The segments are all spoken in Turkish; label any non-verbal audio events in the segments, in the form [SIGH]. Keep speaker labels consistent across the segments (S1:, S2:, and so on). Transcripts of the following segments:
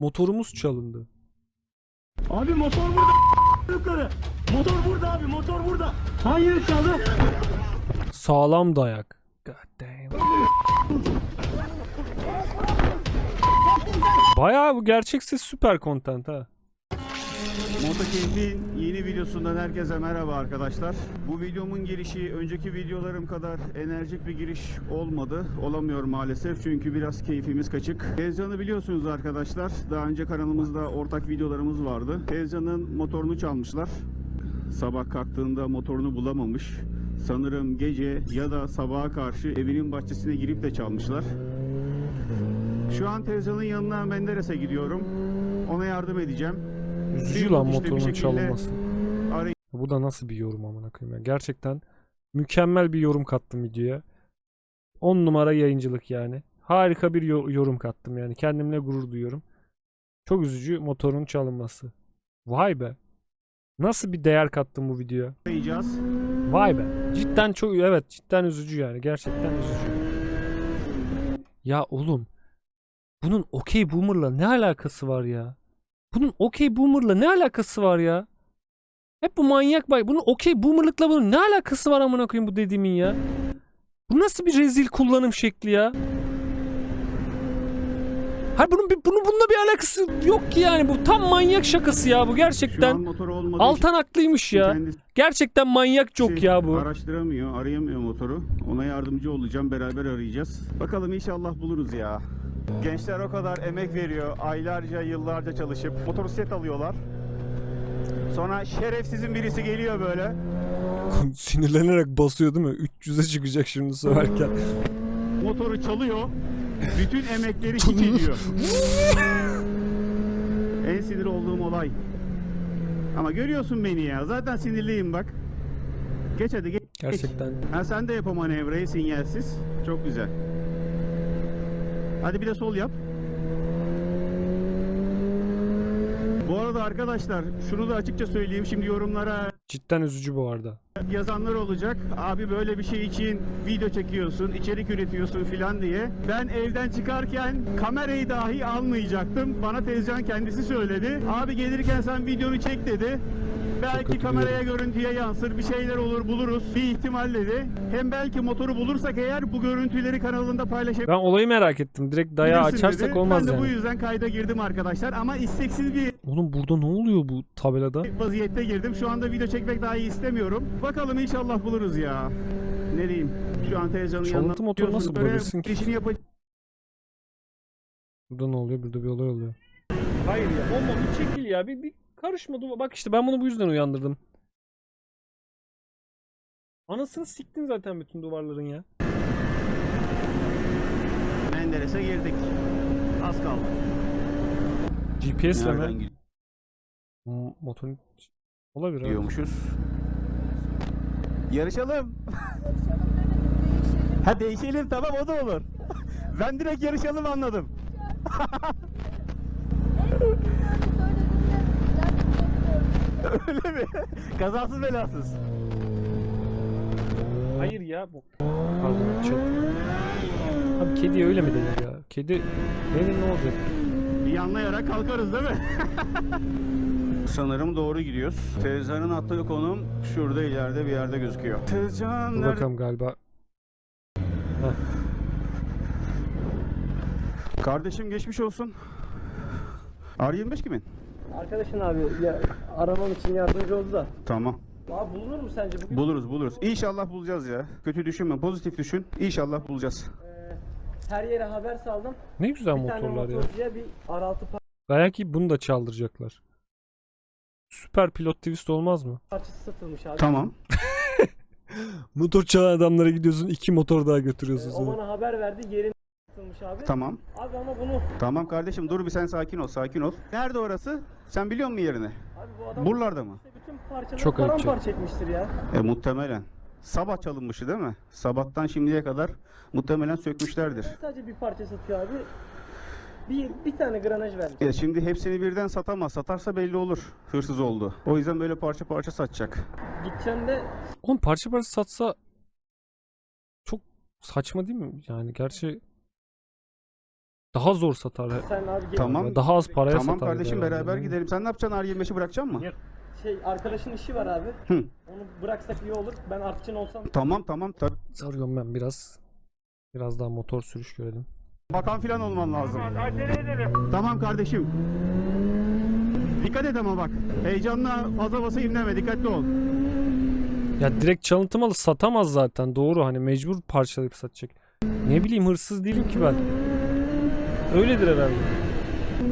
S1: Motorumuz çalındı.
S2: Abi motor burada [LAUGHS] yukarı. Motor burada abi motor burada. Hayır çaldı.
S1: Sağlam dayak. God damn. Bayağı bu gerçek ses süper content ha.
S3: Motokeyf'in yeni videosundan herkese merhaba arkadaşlar. Bu videomun girişi önceki videolarım kadar enerjik bir giriş olmadı. Olamıyor maalesef çünkü biraz keyfimiz kaçık. Tezcan'ı biliyorsunuz arkadaşlar. Daha önce kanalımızda ortak videolarımız vardı. Tezcan'ın motorunu çalmışlar. Sabah kalktığında motorunu bulamamış. Sanırım gece ya da sabaha karşı evinin bahçesine girip de çalmışlar. Şu an Tezcan'ın yanına Menderes'e gidiyorum. Ona yardım edeceğim.
S1: Üzücü lan
S3: İşte
S1: motorun çalınması.
S3: arayı-
S1: Bu da nasıl bir yorum amına koyayım ya. Gerçekten mükemmel bir yorum kattım videoya. 10 numara yayıncılık yani. Harika bir yo- yorum kattım yani. Kendimle gurur duyuyorum. Çok üzücü motorun çalınması. Vay be. Nasıl bir değer kattım bu videoya.
S3: arayacağız.
S1: Vay be. Cidden çok evet cidden üzücü yani. Gerçekten üzücü. Ya oğlum. Bunun okey boomer'la ne alakası var ya? Bunun okey boomer'la ne alakası var ya? Hep bu manyak bay. Bunun okey boomer'lıkla bunun ne alakası var amına koyayım bu dediğimin ya? Bu nasıl bir rezil kullanım şekli ya? Hayır bunun bir, bunun bununla bir alakası yok ki yani. Bu tam manyak şakası ya bu gerçekten. Altan haklıymış ya.
S3: kendisi
S1: Gerçekten manyak çok ya bu.
S3: araştıramıyor, arayamıyor motoru. Ona yardımcı olacağım, beraber arayacağız. Bakalım inşallah buluruz ya. Gençler o kadar emek veriyor, aylarca, yıllarca çalışıp motosiklet alıyorlar. Sonra şerefsizin birisi geliyor böyle. [LAUGHS]
S1: Sinirlenerek basıyor değil mi? 300'e çıkacak şimdi söylerken.
S3: Motoru çalıyor. Bütün emekleri hiç ediyor. [LAUGHS] en sinir olduğum olay. Ama görüyorsun beni ya. Zaten sinirliyim bak. Geç hadi geç.
S1: Gerçekten.
S3: Ha sen de yap o manevrayı sinyalsiz. Çok güzel. Hadi bir de sol yap. Bu arada arkadaşlar şunu da açıkça söyleyeyim. Şimdi yorumlara
S1: Cidden üzücü bu arada.
S3: yazanlar olacak. Abi böyle bir şey için video çekiyorsun, içerik üretiyorsun filan diye. Ben evden çıkarken kamerayı dahi almayacaktım. Bana tezcan kendisi söyledi. Abi gelirken sen videonu çek dedi. Belki kameraya görüntüye yansır bir şeyler olur buluruz bir ihtimal dedi. Hem belki motoru bulursak eğer bu görüntüleri kanalında paylaşabiliriz.
S1: Ben olayı merak ettim. Direkt dayağı açarsak
S3: dedi.
S1: olmaz
S3: Ben de bu
S1: yani.
S3: yüzden kayda girdim arkadaşlar ama isteksiz bir
S1: Oğlum burada ne oluyor bu tabelada?
S3: vaziyette girdim. Şu anda video çekmek dahi istemiyorum. Bakalım inşallah buluruz ya. Ne diyeyim? Şu an televizyonun yanına
S1: Çalıntı motoru nasıl
S3: Böyle
S1: bulabilirsin ki?
S3: işini yapacak.
S1: Burada ne oluyor? Burada bir olay oluyor. Hayır ya. Olma bir çekil ya. Bir, bir karışma. dur. Bak işte ben bunu bu yüzden uyandırdım. Anasını siktin zaten bütün duvarların ya.
S3: Menderes'e girdik. Az kaldı.
S1: GPS ile
S3: Nereden
S1: mi? M- Motorun... Olabilir evet.
S3: gidiyormuşuz? Yarışalım. ha değişelim tamam o da olur. ben direkt yarışalım anladım. [LAUGHS] Öyle mi? Kazasız belasız.
S1: Hayır ya bu. Pardon chat. Abi kedi öyle mi denir ya? Kedi benim ne olacak?
S3: Yanlayarak kalkarız değil mi? [LAUGHS] Sanırım doğru gidiyoruz. Tezcan'ın attığı konum şurada ileride bir yerde gözüküyor. Tezcan
S1: Dur
S3: nerede?
S1: bakalım galiba.
S3: Kardeşim geçmiş olsun. R25 kimin?
S2: Arkadaşın abi ya, aramam için yardımcı oldu da.
S3: Tamam.
S2: Abi bulunur mu sence bugün?
S3: Buluruz buluruz. İnşallah bulacağız ya. Kötü düşünme, pozitif düşün. İnşallah bulacağız.
S2: Ee, her yere haber saldım.
S1: Ne güzel
S2: bir tane
S1: motorlar ya.
S2: motorcuya bir R6
S1: Dayak yiyip bunu da çaldıracaklar. Süper pilot twist olmaz mı?
S2: parçası satılmış abi.
S3: Tamam. [LAUGHS]
S1: Motor çalan adamlara gidiyorsun iki motor daha
S2: Ee,
S1: götürüyorsun
S2: o
S1: sonra.
S2: bana haber verdi yerin satılmış abi.
S3: Tamam.
S2: Abi ama bunu
S3: Tamam kardeşim dur bir sen sakin ol, sakin ol. Nerede orası? Sen biliyor musun yerini?
S2: abi bu adam
S3: Buralarda mı?
S2: işte bütün parçaları
S1: Çok
S2: paramparça etmiştir ya.
S3: E muhtemelen. Sabah çalınmıştı değil mi? Sabahtan şimdiye kadar muhtemelen sökmüşlerdir.
S2: Sadece bir parça satıyor abi. Bir, bir tane granaj vermiş.
S3: E şimdi hepsini birden satamaz. Satarsa belli olur hırsız oldu. O yüzden böyle parça parça satacak.
S2: Gideceğim de
S1: Oğlum parça parça satsa çok saçma değil mi? Yani gerçi Daha zor satar.
S4: Sen abi gel.
S3: Tamam.
S1: Daha az paraya
S3: Tamam
S1: satar.
S3: kardeşim
S1: herhalde.
S3: beraber gidelim. Sen ne yapacaksın? R25'i bırakacaksın mı?
S2: Yok.
S4: Şey arkadaşın işi var abi.
S3: Hı.
S4: Onu bıraksak iyi olur. Ben artçın olsam.
S3: Tamam tamam. tabii.
S1: Sarıyorum ben biraz. Biraz daha motor sürüş görelim.
S3: Bakan filan olman lazım. Tamam kardeşim. Dikkat et ama bak. Heyecanla fazla basa inleme. Dikkatli ol.
S1: Ya direkt çalıntı malı satamaz zaten. Doğru hani mecbur parçalayıp satacak. Ne bileyim hırsız değilim ki ben. Öyledir herhalde.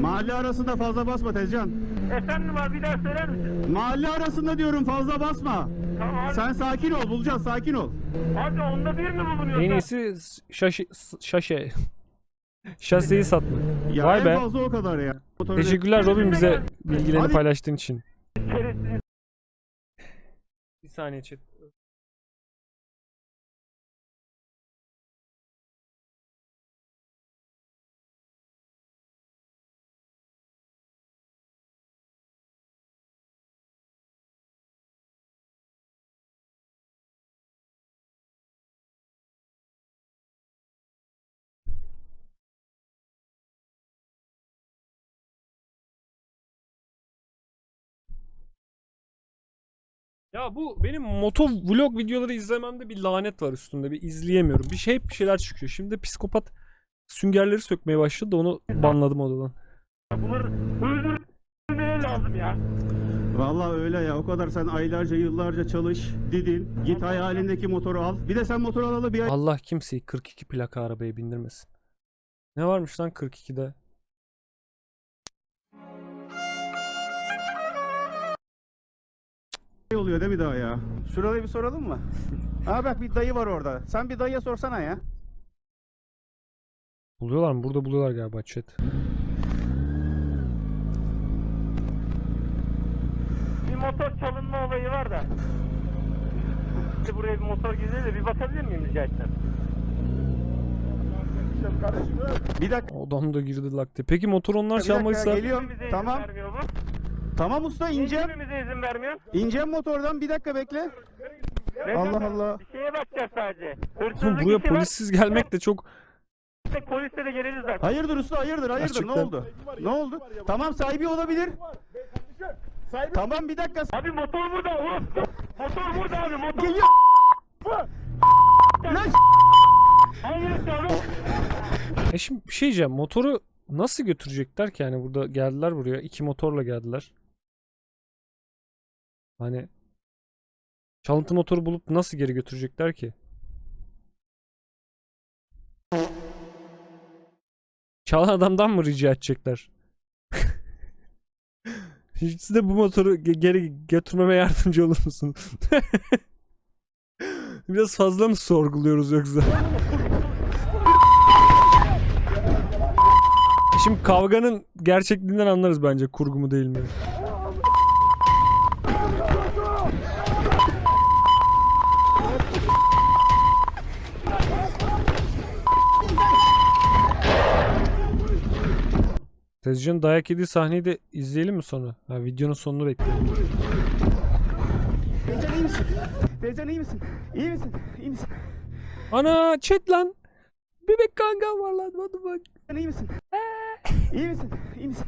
S3: Mahalle arasında fazla basma Tezcan.
S2: Efendim abi bir daha söyler misin?
S3: Mahalle arasında diyorum fazla basma.
S2: Tamam.
S3: Sen sakin ol. Bulacağız. Sakin ol.
S2: Abi onda bir mi bulunuyor?
S1: En iyisi şaşı, şaşe. Şaseyi satmak.
S3: Ya
S1: Vay
S3: en
S1: be.
S3: fazla o kadar ya.
S1: Teşekkürler Robin bize bilgilerini
S3: Hadi.
S1: paylaştığın için. Bir saniye chat. Ya bu benim moto vlog videoları izlememde bir lanet var üstünde. Bir izleyemiyorum. Bir şey hep bir şeyler çıkıyor. Şimdi psikopat süngerleri sökmeye başladı da onu banladım odadan.
S2: Bunları öldürmeye lazım ya.
S3: Vallahi öyle ya. O kadar sen aylarca yıllarca çalış. Didin. Git hayalindeki motoru al. Bir de sen motor alalı bir ay
S1: Allah kimseyi 42 plaka arabaya bindirmesin. Ne varmış lan 42'de?
S3: Oluyor değil mi daha ya? Şurada bir soralım mı? [LAUGHS] Ha bak bir dayı var orada. Sen bir dayıya sorsana ya.
S1: Buluyorlar mı? Burada buluyorlar galiba chat.
S2: Bir motor çalınma olayı var da. İşte buraya bir motor gizli de bir bakabilir miyim rica etsem?
S3: Bir dakika.
S1: Adam da girdi lakte. Peki motor onlar
S3: Bir dakika
S1: çalmaysa
S3: geliyorum.
S2: Kimimize izin
S3: Tamam.
S2: vermiyor bu.
S3: Tamam usta ineceğim.
S2: Kimimize izin vermiyor.
S3: İneceğim motordan bir dakika bekle. Allah Allah.
S2: Bir şeye bakacağız sadece. Hırsızlık
S1: buraya
S2: işi var.
S1: polissiz gelmek de çok
S2: Polisle de geliriz zaten.
S3: Hayırdır usta hayırdır hayırdır ne
S1: Gerçekten.
S3: oldu? Ne oldu? Tamam sahibi olabilir. Tamam bir dakika.
S2: Abi motor burada oğlum. Motor burada abi motor.
S3: Geliyor. Lan
S2: Hangisi abi?
S1: E şimdi bir şey diyeceğim. Motoru nasıl götürecekler ki? Yani burada geldiler buraya. iki motorla geldiler. Hani çalıntı motoru bulup nasıl geri götürecekler ki? Çalan adamdan mı rica edecekler? [LAUGHS] Siz de bu motoru ge- geri götürmeme yardımcı olur musun? [LAUGHS] Biraz fazla mı sorguluyoruz yoksa? Şimdi kavganın gerçekliğinden anlarız bence kurgu mu değil mi? Tezcan'ın dayak yediği sahneyi de izleyelim mi sonra? Ha, videonun sonunu bekleyelim.
S3: Teyzen iyi misin? Teyzen iyi misin? İyi misin? İyi misin?
S1: Ana chat lan. Bebek kangal var lan. Hadi bak.
S3: Sen iyi misin? İyi misin? İyi misin?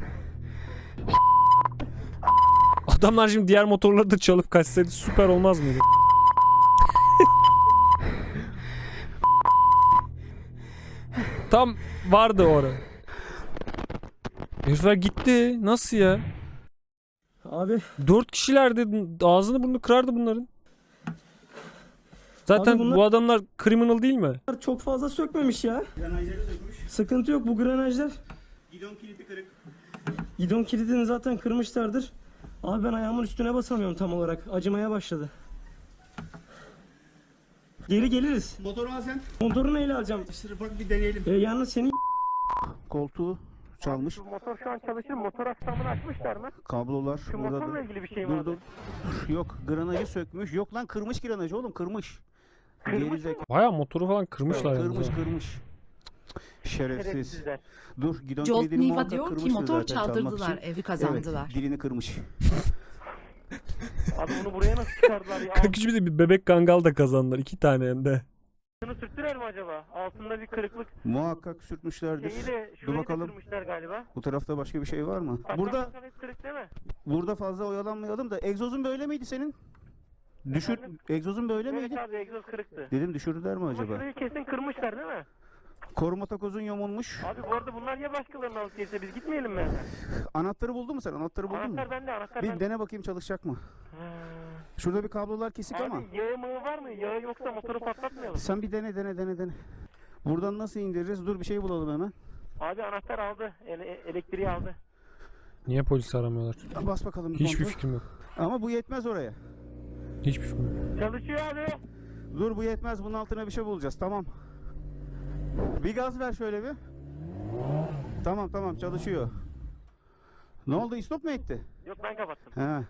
S1: Adamlar şimdi diğer motorları da çalıp kaçsaydı süper olmaz mıydı? Tam vardı orada. Herifler gitti. Nasıl ya?
S4: Abi
S1: Dört kişilerdi. Ağzını burnunu kırardı bunların. Zaten
S4: Abi bunlar-
S1: bu adamlar criminal değil mi?
S4: çok fazla sökmemiş ya.
S3: Granajları sökmüş.
S4: Sıkıntı yok bu granajlar.
S3: Gidon kilidi kırık.
S4: Gidon kilidini zaten kırmışlardır. Abi ben ayağımın üstüne basamıyorum tam olarak. Acımaya başladı. Geri geliriz.
S3: Motoru al sen.
S4: Motorunu ele alacağım.
S3: İşte bak bir deneyelim.
S4: E, yalnız senin
S3: Koltuğu çalmış.
S2: Şu motor şu an çalışır. Motor aksamını açmışlar mı?
S3: Kablolar
S2: Şu
S3: burada.
S2: motorla
S3: da-
S2: ilgili bir şey mi
S3: Dur
S2: var?
S3: dur. Yok granajı sökmüş. Yok lan kırmış granajı oğlum kırmış.
S2: Kırmış
S3: Gerizekalı.
S1: Baya motoru falan kırmışlar yalnız
S3: Kırmış kırmış. Şerefsiz.
S2: Şerefsizler.
S3: Dur gidon
S5: Jolt Niva diyor ki motor çaldırdılar, evi kazandılar.
S3: Evet, dilini kırmış.
S2: Abi bunu buraya nasıl çıkardılar ya?
S1: 43 bir de bir bebek kangal da kazandılar. iki tane hem de.
S2: Şunu sürttüler mi acaba? Altında bir kırıklık.
S3: Muhakkak sürtmüşlerdir.
S2: Şeyi de
S3: Dur
S2: şurayı da
S3: bakalım.
S2: galiba.
S3: Bu tarafta başka bir şey var mı?
S2: Arka
S3: Burada
S2: hep kırık değil mi?
S3: burada fazla oyalanmayalım da egzozun böyle miydi senin? Düşür egzozun böyle
S2: Evet
S3: miydi?
S2: abi egzoz kırıktı.
S3: Dedim düşürdüler mi
S2: Ama
S3: acaba?
S2: şurayı kesin kırmışlar değil mi?
S3: Koruma takozun yamulmuş.
S2: Abi bu arada bunlar ya başkalarının alıp gelirse biz gitmeyelim mi?
S3: Anahtarı buldun mu sen? Anahtarı buldun mu?
S2: Anahtar bende anahtar
S3: Bir
S2: bende.
S3: dene bakayım çalışacak mı? Şurada bir kablolar kesik ama.
S2: Abi yağı mığı var mı? Yağı yoksa motoru patlatmayalım.
S3: Sen bir dene dene dene dene. Buradan nasıl indiririz? Dur bir şey bulalım hemen.
S2: Abi anahtar aldı. Ele- elektriği aldı.
S1: Niye polisi aramıyorlar?
S3: Bas bakalım bir
S1: Hiçbir
S3: kontrol.
S1: fikrim yok.
S3: Ama bu yetmez oraya.
S1: Hiçbir fikrim yok.
S2: Çalışıyor abi.
S3: Dur bu yetmez. Bunun altına bir şey bulacağız. Tamam. Bir gaz ver şöyle bir. Tamam tamam çalışıyor. Ne oldu? İstop mu etti?
S2: Yok ben kapattım.
S3: He.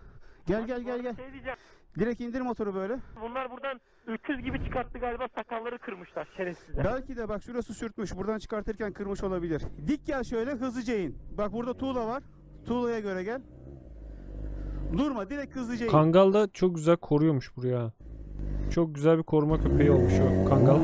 S3: Gel gel gel gel.
S2: Şey diyeceğim.
S3: Direkt indir motoru böyle.
S2: Bunlar buradan 300 gibi çıkarttı galiba sakalları kırmışlar şerefsizler.
S3: Belki de bak şurası sürtmüş. Buradan çıkartırken kırmış olabilir. Dik gel şöyle hızlıca in. Bak burada tuğla var. Tuğlaya göre gel. Durma direkt hızlıca in.
S1: Kangal da çok güzel koruyormuş buraya. Çok güzel bir koruma köpeği olmuş o Kangal.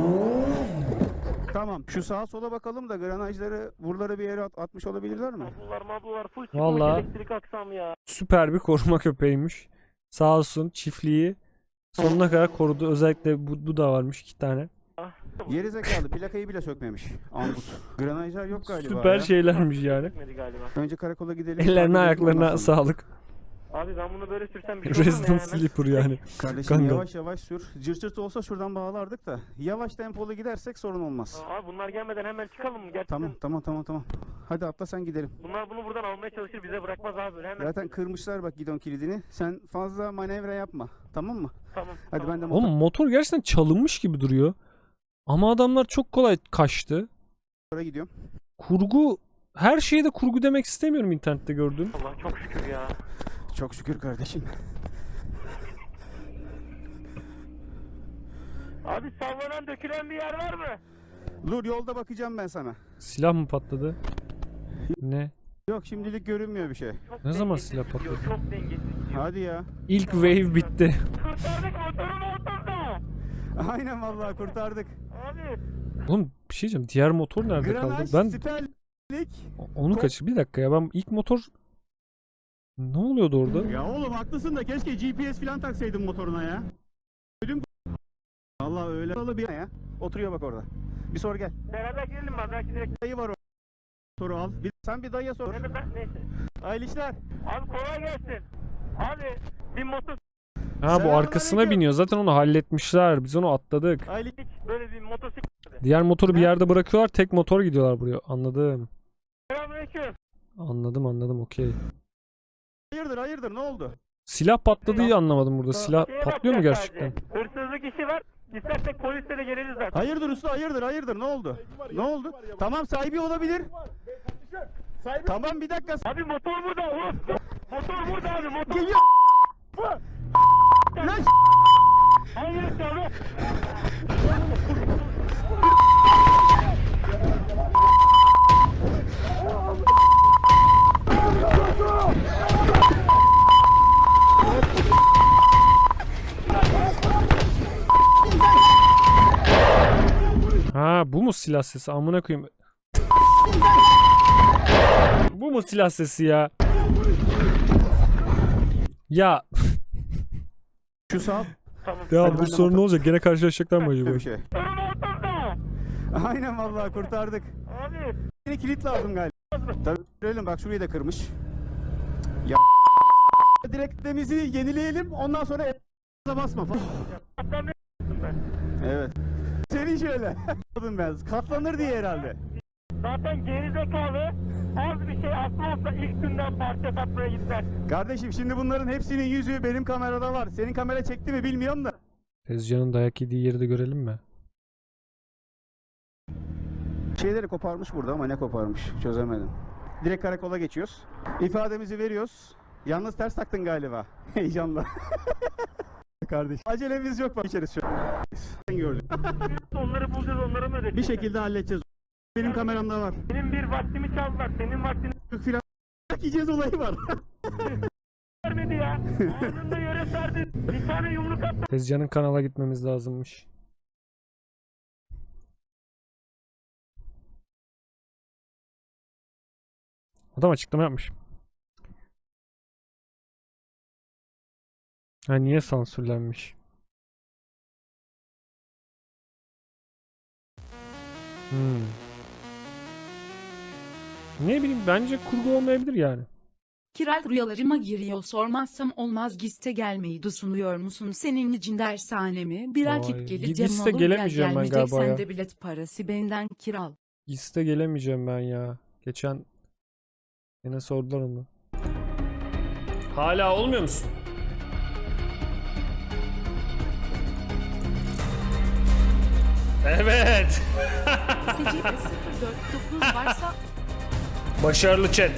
S3: Tamam. Şu sağa sola bakalım da granajları buralara bir yere at- atmış olabilirler mi?
S2: Mablular mablular full çıkmış
S1: Vallahi-
S2: elektrik aksam ya.
S1: Süper bir koruma [LAUGHS] köpeğiymiş. Sağ olsun çiftliği sonuna kadar korudu. Özellikle bu, bu da varmış iki tane.
S3: Geri zekalı plakayı bile sökmemiş. Angut. Granajlar yok galiba.
S1: Süper
S3: ya.
S1: şeylermiş yani.
S2: Gitmedi galiba.
S3: Önce karakola gidelim.
S1: Ellerine
S3: takip edelim
S1: ayaklarına
S3: sonra.
S1: sağlık.
S2: Abi ben bunu böyle sürsem bir şey olur mu?
S1: Resident
S2: Hemen-
S1: Sleeper yani. [LAUGHS]
S3: Kardeşim
S1: Kangal.
S3: yavaş yavaş sür. Cırt cırt olsa şuradan bağlardık da. Yavaş tempolu gidersek sorun olmaz.
S2: Abi bunlar gelmeden hemen çıkalım mı? Gerçekten
S3: Tamam tamam tamam tamam. Hadi atla sen gidelim.
S2: bunlar bunu buradan almaya çalışır bize bırakmaz abi. Hemen
S3: Zaten kırmışlar bak gidon kilidini. Sen fazla manevra yapma. Tamam mı?
S2: tamam.
S3: Hadi
S2: tamam.
S3: ben de motora
S1: Oğlum motor gerçekten çalınmış gibi duruyor. Ama adamlar çok kolay kaçtı.
S3: gidiyorum.
S1: Kurgu her şeye de kurgu demek istemiyorum internette gördüğüm.
S2: Allah çok şükür ya.
S3: Çok şükür kardeşim.
S2: Abi sallanan dökülen bir yer var mı?
S3: Dur yolda bakacağım ben sana.
S1: Silah mı patladı? Ne?
S3: Yok şimdilik görünmüyor bir şey.
S2: Çok
S1: Ne zaman silah patladı?
S2: Çok dengesiz gidiyor.
S3: Hadi ya.
S1: İlk wave bitti.
S2: Kurtardık motorun ortasında.
S3: Aynen vallahi kurtardık.
S2: Abi
S1: Oğlum bir şey diyeceğim. Diğer motor nerede kaldı?
S3: Granaj,
S1: Ben
S3: siperlik.
S1: onu kaçır. Bir dakika ya ben ilk motor ne oluyordu orada?
S3: Ya oğlum haklısın da keşke GPS falan taksaydın motoruna ya. Ödüm Allah öyle alı bir ya. Oturuyor bak orada. Bir sor gel.
S2: beraber girelim mi? Belki direkt
S3: Dayı var orada. Soru al. Bir, sen bir dayıya sor.
S2: Ben? Neyse.
S3: Hayırlı işler.
S2: Abi kolay gelsin. Abi bir motor
S1: Ha bu arkasına
S3: Selamünaleyküm.
S1: biniyor. Zaten onu halletmişler. Biz onu atladık.
S2: Hiç böyle bir motosiklet.
S1: Diğer motoru bir yerde bırakıyorlar. Tek motor gidiyorlar buraya. Anladım.
S2: Selamünaleyküm.
S1: Anladım anladım okey.
S3: Hayırdır hayırdır ne oldu?
S1: Silah patladığı anlamadım burada. Silah
S2: Şeye
S1: patlıyor mu
S2: bakacağız
S1: gerçekten?
S2: sadece. Hırsızlık işi var. İstersek polisle de geliriz zaten.
S3: Hayırdır usta hayırdır hayırdır ne oldu? Ne oldu? Tamam sahibi olabilir. Tamam bir dakika.
S2: Abi motor burada oğlum. Motor burada abi motor.
S3: Geliyor. Lan
S2: Hayır abi.
S1: Bu mu silah sesi? Amına koyayım. bu mu silah sesi ya? Ya
S3: Şu sağ
S2: Tamam.
S1: ya bu sorun ne olacak? Gene karşılaşacaklar mı acaba?
S3: bir şey. Aynen vallahi kurtardık.
S2: Abi.
S3: Yeni kilit lazım galiba. Tabii görelim bak şurayı da kırmış. Ya direktemizi yenileyelim ondan sonra e- basma falan. Evet. Seni şöyle. [LAUGHS] Ben. Katlanır diye herhalde.
S2: Zaten gerizekalı az bir şey olsa ilk günden parça satmaya gitmez.
S3: Kardeşim şimdi bunların hepsinin yüzü benim kamerada var. Senin kamera çekti mi bilmiyorum da.
S1: Tezcan'ın dayak yediği yeri de görelim mi?
S3: Şeyleri koparmış burada ama ne koparmış çözemedim. Direkt karakola geçiyoruz. İfademizi veriyoruz. Yalnız ters taktın galiba. [LAUGHS] Heyecanla. [LAUGHS] yaptı kardeşim. Acelemiz yok bak içerisi. Sen gördün. [LAUGHS]
S2: onları bulacağız onları mı ödeyeceğiz?
S3: Bir şekilde halledeceğiz. Benim kameramda var.
S2: Benim bir vaktimi çaldılar. Senin vaktini [LAUGHS]
S3: Yok filan yiyeceğiz olayı var. [LAUGHS]
S2: vermedi ya. Ağzında yere serdi. Bir tane yumruk attı.
S1: Tezcan'ın kanala gitmemiz lazımmış. Adam açıklama yapmış. Ha niye sansürlenmiş? Hmm. Ne bileyim bence kurgu olmayabilir yani.
S5: Kiral rüyalarıma giriyor sormazsam olmaz giste gelmeyi düşünüyor musun senin için dershane mi? Bir rakip geleceğim
S1: Giste
S5: olur ya
S1: gelemeyeceğim ben galiba ya.
S5: de bilet parası benden kiral.
S1: İste gelemeyeceğim ben ya. Geçen yine sordular onu. Hala olmuyor musun? Evet.
S5: Secide 049 varsa
S1: Başarılı chat.